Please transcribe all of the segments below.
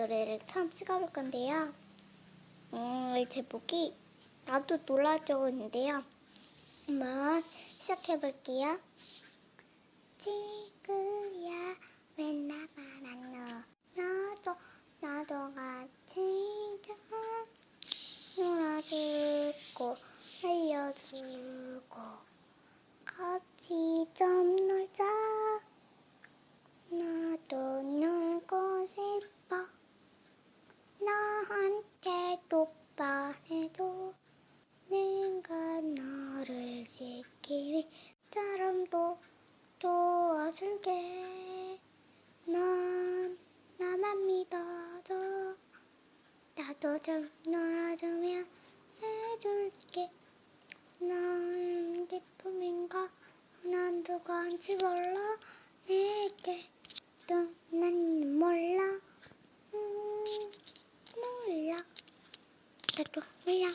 노래를 처음 찍어볼 건데요. 음, 제목이 나도 놀아줘인데요. 한번 시작해볼게요. 친구야 왜 나만 안 놀아줘 나도 같이 좀 놀아주고 알려주고 지키니 사람도 도와줄게. 넌 나만 믿어줘 나도 좀 놀아주면 해줄게. 난 기쁨인가? 난 누구한지 몰라. 내게 또난 몰라. 음, 몰라. 나도 몰라.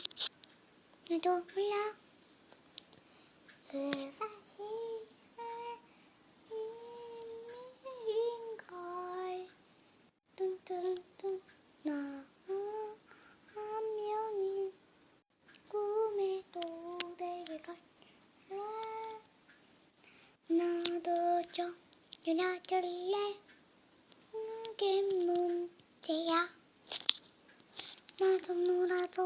나도 몰라 뚱뚱뚱 나한 명이 꿈에도 되게 갈래 나도 좀 놀아줄래. 그게 문제야. 나도 놀아줘